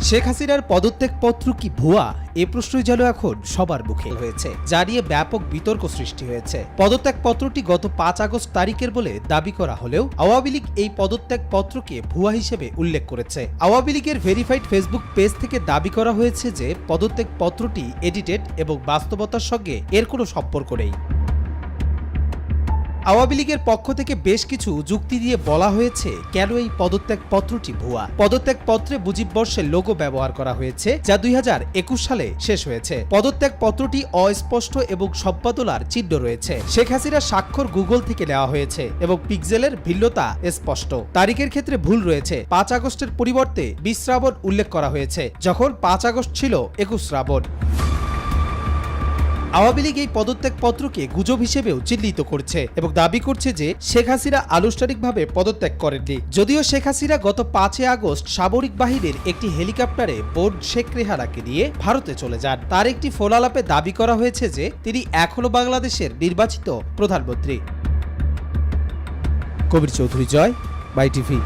শেখ হাসিনার পদত্যাগপত্র কি ভুয়া? এ প্রশ্নই যেন এখন সবার মুখে হয়েছে যা নিয়ে ব্যাপক বিতর্ক সৃষ্টি হয়েছে। পদত্যাগপত্রটি গত পাঁচ আগস্ট তারিখের বলে দাবি করা হলেও আওয়ামী লীগ এই পদত্যাগপত্রকে ভুয়া হিসেবে উল্লেখ করেছে। আওয়ামী লীগের ভেরিফাইড ফেসবুক পেজ থেকে দাবি করা হয়েছে যে, পদত্যাগপত্রটি এডিটেড এবং বাস্তবতার সঙ্গে এর কোনো সম্পর্ক নেই। আওয়ামী লীগের পক্ষ থেকে বেশ কিছু যুক্তি দিয়ে বলা হয়েছে, কেন এই পদত্যাগ পত্রটি ভুয়া? পদত্যাগ পত্রে মুজিব বর্ষের লোগো ব্যবহার করা হয়েছে, যা দুই হাজার একুশ সালে শেষ হয়েছে। পদত্যাগ পত্রটি অস্পষ্ট এবং সম্পাদনার চিহ্ন রয়েছে। শেখ হাসিনার স্বাক্ষর গুগল থেকে নেওয়া হয়েছে এবং পিক্সেলের ভিন্নতা স্পষ্ট। তারিখের ক্ষেত্রে ভুল রয়েছে। পাঁচ আগস্টের পরিবর্তে বিশ শ্রাবণ উল্লেখ করা হয়েছে, যখন পাঁচ আগস্ট ছিল একুশ শ্রাবণ। আওয়ামী লীগ এই পদত্যাগপত্রকে গুজব হিসেবেও চিহ্নিত করছে এবং দাবি করছে যে শেখ হাসিনা আনুষ্ঠানিকভাবে পদত্যাগ করেননি। যদিও শেখ হাসিনা গত পাঁচই আগস্ট সামরিক বাহিনীর একটি হেলিকপ্টারে বোর্ড শেখ রেহানাকে নিয়ে ভারতে চলে যান। তার একটি ফোনালাপে দাবি করা হয়েছে যে তিনি এখনও বাংলাদেশের নির্বাচিত প্রধানমন্ত্রী। Kabir Chowdhury Joy, by TV.